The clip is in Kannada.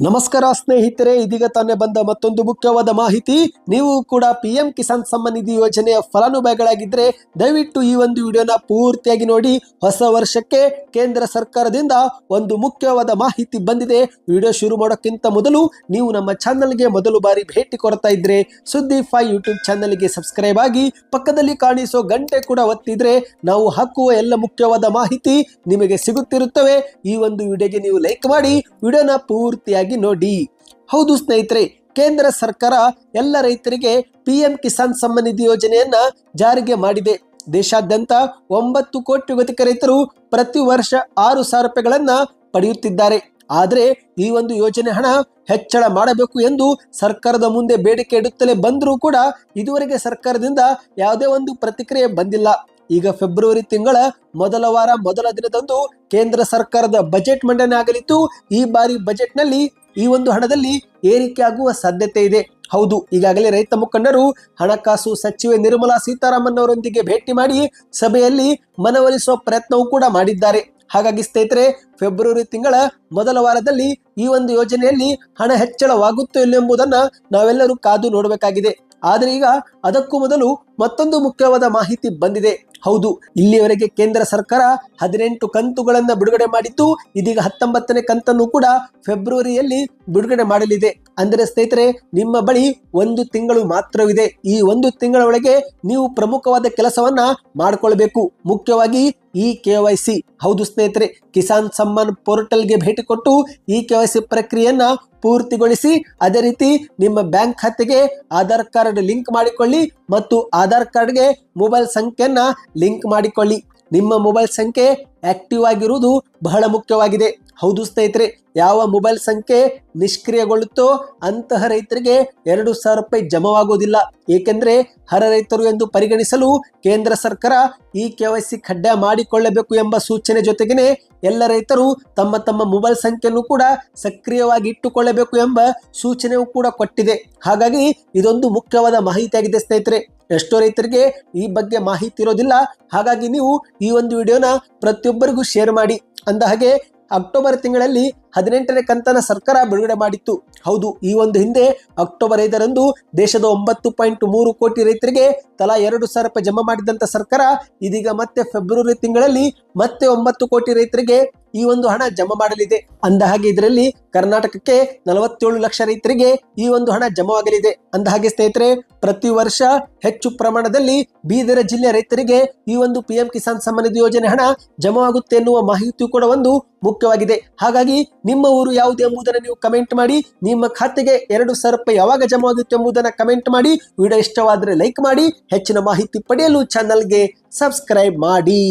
ನಮಸ್ಕಾರ ಸ್ನೇಹಿತರೆ, ಇದೀಗ ತಾನೇ ಬಂದ ಮತ್ತೊಂದು ಮುಖ್ಯವಾದ ಮಾಹಿತಿ. ನೀವು ಕೂಡ ಪಿ ಎಂ ಕಿಸಾನ್ ಸಮ್ಮಾನ್ ನಿಧಿ ಯೋಜನೆಯ ಫಲಾನುಭವಿಗಳಾಗಿದ್ರೆ ದಯವಿಟ್ಟು ಈ ಒಂದು ವಿಡಿಯೋನ ಪೂರ್ತಿಯಾಗಿ ನೋಡಿ. ಹೊಸ ವರ್ಷಕ್ಕೆ ಕೇಂದ್ರ ಸರ್ಕಾರದಿಂದ ಒಂದು ಮುಖ್ಯವಾದ ಮಾಹಿತಿ ಬಂದಿದೆ. ವಿಡಿಯೋ ಶುರು ಮಾಡೋಕ್ಕಿಂತ ಮೊದಲು ನೀವು ನಮ್ಮ ಚಾನಲ್ಗೆ ಮೊದಲು ಬಾರಿ ಭೇಟಿ ಕೊಡ್ತಾ ಇದ್ರೆ, ಸುದ್ದಿ ಫೈ ಯೂಟ್ಯೂಬ್ ಚಾನಲ್ಗೆ ಸಬ್ಸ್ಕ್ರೈಬ್ ಆಗಿ ಪಕ್ಕದಲ್ಲಿ ಕಾಣಿಸೋ ಗಂಟೆ ಕೂಡ ಒತ್ತಿದ್ರೆ ನಾವು ಹಾಕುವ ಎಲ್ಲ ಮುಖ್ಯವಾದ ಮಾಹಿತಿ ನಿಮಗೆ ಸಿಗುತ್ತಿರುತ್ತವೆ. ಈ ಒಂದು ವಿಡಿಯೋಗೆ ನೀವು ಲೈಕ್ ಮಾಡಿ, ವಿಡಿಯೋನ ಪೂರ್ತಿಯಾಗಿ ನೋಡಿ. ಹೌದು ಸ್ನೇಹಿತರೆ, ಕೇಂದ್ರ ಸರ್ಕಾರ ಎಲ್ಲ ರೈತರಿಗೆ ಪಿ ಎಂ ಕಿಸಾನ್ ಸಮ್ಮಾನ್ ನಿಧಿ ಯೋಜನೆಯನ್ನ ಜಾರಿಗೆ ಮಾಡಿದೆ. ದೇಶಾದ್ಯಂತ ಒಂಬತ್ತು ಕೋಟಿ ಗತಿಕ ರೈತರು ಪ್ರತಿ ವರ್ಷ ಆರು ಸಾವಿರ ರೂಪಾಯಿಗಳನ್ನ ಪಡೆಯುತ್ತಿದ್ದಾರೆ. ಆದರೆ ಈ ಒಂದು ಯೋಜನೆ ಹಣ ಹೆಚ್ಚಳ ಮಾಡಬೇಕು ಎಂದು ಸರ್ಕಾರದ ಮುಂದೆ ಬೇಡಿಕೆ ಇಡುತ್ತಲೇ ಬಂದರೂ ಕೂಡ ಇದುವರೆಗೆ ಸರ್ಕಾರದಿಂದ ಯಾವುದೇ ಒಂದು ಪ್ರತಿಕ್ರಿಯೆ ಬಂದಿಲ್ಲ. ಈಗ ಫೆಬ್ರವರಿ ತಿಂಗಳ ಮೊದಲ ವಾರ ಮೊದಲ ದಿನದಂದು ಕೇಂದ್ರ ಸರ್ಕಾರದ ಬಜೆಟ್ ಮಂಡನೆ ಆಗಲಿದ್ದು, ಈ ಬಾರಿ ಬಜೆಟ್ನಲ್ಲಿ ಈ ಒಂದು ಹಣದಲ್ಲಿ ಏರಿಕೆ ಆಗುವ ಸಾಧ್ಯತೆ ಇದೆ. ಹೌದು, ಈಗಾಗಲೇ ರೈತ ಮುಖಂಡರು ಹಣಕಾಸು ಸಚಿವೆ ನಿರ್ಮಲಾ ಸೀತಾರಾಮನ್ ಅವರೊಂದಿಗೆ ಭೇಟಿ ಮಾಡಿ ಸಭೆಯಲ್ಲಿ ಮನವೊಲಿಸುವ ಪ್ರಯತ್ನವೂ ಕೂಡ ಮಾಡಿದ್ದಾರೆ. ಹಾಗಾಗಿ ಸ್ನೇಹಿತರೆ, ಫೆಬ್ರವರಿ ತಿಂಗಳ ಮೊದಲ ವಾರದಲ್ಲಿ ಈ ಒಂದು ಯೋಜನೆಯಲ್ಲಿ ಹಣ ಹೆಚ್ಚಳವಾಗುತ್ತೋ ಇಲ್ಲ ಎಂಬುದನ್ನ ನಾವೆಲ್ಲರೂ ಕಾದು ನೋಡಬೇಕಾಗಿದೆ. ಆದರೆ ಈಗ ಅದಕ್ಕೂ ಮೊದಲು ಮತ್ತೊಂದು ಮುಖ್ಯವಾದ ಮಾಹಿತಿ ಬಂದಿದೆ. ಹೌದು, ಇಲ್ಲಿಯವರೆಗೆ ಕೇಂದ್ರ ಸರ್ಕಾರ ಹದಿನೆಂಟು ಕಂತುಗಳನ್ನ ಬಿಡುಗಡೆ ಮಾಡಿದ್ದು, ಇದೀಗ ಹತ್ತೊಂಬತ್ತನೇ ಕಂತನ್ನು ಕೂಡ ಫೆಬ್ರವರಿಯಲ್ಲಿ ಬಿಡುಗಡೆ ಮಾಡಲಿದೆ. ಅಂದರೆ ಸ್ನೇಹಿತರೆ, ನಿಮ್ಮ ಬಳಿ ಒಂದು ತಿಂಗಳು ಮಾತ್ರವಿದೆ. ಈ ಒಂದು ತಿಂಗಳ ಒಳಗೆ ನೀವು ಪ್ರಮುಖವಾದ ಕೆಲಸವನ್ನ ಮಾಡಿಕೊಳ್ಬೇಕು. ಮುಖ್ಯವಾಗಿ ಇ ಕೆ ವೈ ಸಿ. ಹೌದು ಸ್ನೇಹಿತರೆ, ಕಿಸಾನ್ ಸಮ್ಮಾನ್ ಪೋರ್ಟಲ್ಗೆ ಭೇಟಿ ಕೊಟ್ಟು ಇ ಕೆ ವೈ ಸಿ ಪ್ರಕ್ರಿಯೆಯನ್ನ ಪೂರ್ತಿಗೊಳಿಸಿ, ಅದೇ ರೀತಿ ನಿಮ್ಮ ಬ್ಯಾಂಕ್ ಖಾತೆಗೆ ಆಧಾರ್ ಕಾರ್ಡ್ ಲಿಂಕ್ ಮಾಡಿಕೊಳ್ಳಿ ಮತ್ತು ಆಧಾರ್ ಕಾರ್ಡ್ಗೆ ಮೊಬೈಲ್ ಸಂಖ್ಯೆಯನ್ನ ಲಿಂಕ್ ಮಾಡಿಕೊಳ್ಳಿ. ನಿಮ್ಮ ಮೊಬೈಲ್ ಸಂಖ್ಯೆ ಆಕ್ಟಿವ್ ಆಗಿರುವುದು ಬಹಳ ಮುಖ್ಯವಾಗಿದೆ. ಹೌದು ಸ್ನೇಹಿತರೆ, ಯಾವ ಮೊಬೈಲ್ ಸಂಖ್ಯೆ ನಿಷ್ಕ್ರಿಯಗೊಳ್ಳುತ್ತೋ ಅಂತಹ ರೈತರಿಗೆ ಎರಡು ಸಾವಿರ ರೂಪಾಯಿ ಜಮವಾಗುವುದಿಲ್ಲ ಏಕೆಂದ್ರೆ ಹರ ರೈತರು ಎಂದು ಪರಿಗಣಿಸಲು ಕೇಂದ್ರ ಸರ್ಕಾರ ಈ ಕೆ ವೈ ಕಡ್ಡಾಯ ಮಾಡಿಕೊಳ್ಳಬೇಕು ಎಂಬ ಸೂಚನೆ ಜೊತೆಗೇನೆ ಎಲ್ಲ ರೈತರು ತಮ್ಮ ತಮ್ಮ ಮೊಬೈಲ್ ಸಂಖ್ಯೆಯನ್ನು ಕೂಡ ಸಕ್ರಿಯವಾಗಿ ಇಟ್ಟುಕೊಳ್ಳಬೇಕು ಎಂಬ ಸೂಚನೆಯೂ ಕೂಡ ಕೊಟ್ಟಿದೆ. ಹಾಗಾಗಿ ಇದೊಂದು ಮುಖ್ಯವಾದ ಮಾಹಿತಿಯಾಗಿದೆ ಸ್ನೇಹಿತರೆ. ಎಷ್ಟೋ ರೈತರಿಗೆ ಈ ಬಗ್ಗೆ ಮಾಹಿತಿ ಇರೋದಿಲ್ಲ. ಹಾಗಾಗಿ ನೀವು ಈ ಒಂದು ವಿಡಿಯೋನ ಪ್ರತಿಯೊಬ್ಬರಿಗೂ ಶೇರ್ ಮಾಡಿ. ಅಂದ ಹಾಗೆ ಅಕ್ಟೋಬರ್ ತಿಂಗಳಲ್ಲಿ ಹದಿನೆಂಟನೇ ಕಂತನ ಸರ್ಕಾರ ಬಿಡುಗಡೆ ಮಾಡಿತ್ತು. ಹೌದು, ಈ ಒಂದು ಹಿಂದೆ ಅಕ್ಟೋಬರ್ ಐದರಂದು ದೇಶದ ಒಂಬತ್ತು ಪಾಯಿಂಟ್ ಮೂರು ಕೋಟಿ ರೈತರಿಗೆ ತಲಾ ಎರಡು ಸಾವಿರ ರೂಪಾಯಿ ಜಮಾ ಮಾಡಿದಂತ ಸರ್ಕಾರ, ಇದೀಗ ಮತ್ತೆ ಫೆಬ್ರವರಿ ತಿಂಗಳಲ್ಲಿ ಮತ್ತೆ ಒಂಬತ್ತು ಕೋಟಿ ರೈತರಿಗೆ ಈ ಒಂದು ಹಣ ಜಮಾ ಮಾಡಲಿದೆ. ಅಂದ ಹಾಗೆ ಇದರಲ್ಲಿ ಕರ್ನಾಟಕಕ್ಕೆ ನಲವತ್ತೇಳು ಲಕ್ಷ ರೈತರಿಗೆ ಈ ಒಂದು ಹಣ ಜಮಾವಾಗಲಿದೆ. ಅಂದ ಹಾಗೆ ಸ್ನೇಹಿತರೆ, ಪ್ರತಿ ವರ್ಷ ಹೆಚ್ಚು ಪ್ರಮಾಣದಲ್ಲಿ ಬೀದರ ಜಿಲ್ಲೆ ರೈತರಿಗೆ ಈ ಒಂದು ಪಿ ಎಂ ಕಿಸಾನ್ ಸಮ್ಮಾನ್ ನಿಧಿ ಯೋಜನೆ ಹಣ ಜಮಾವಾಗುತ್ತೆ ಎನ್ನುವ ಮಾಹಿತಿಯು ಕೂಡ ಒಂದು ಮುಖ್ಯವಾಗಿದೆ. ಹಾಗಾಗಿ ನಿಮ್ಮ ಊರು ಯಾವುದು ಎಂಬುದನ್ನು ನೀವು ಕಮೆಂಟ್ ಮಾಡಿ, ನಿಮ್ಮ ಖಾತೆಗೆ ಎರಡು ಸಾವಿರ ರೂಪಾಯಿ ಯಾವಾಗ ಜಮಾ ಆಗುತ್ತೆ ಎಂಬುದನ್ನು ಕಮೆಂಟ್ ಮಾಡಿ, ವಿಡಿಯೋ ಇಷ್ಟವಾದರೆ ಲೈಕ್ ಮಾಡಿ, ಹೆಚ್ಚಿನ ಮಾಹಿತಿ ಪಡೆಯಲು ಚಾನಲ್ಗೆ ಸಬ್ಸ್ಕ್ರೈಬ್ ಮಾಡಿ.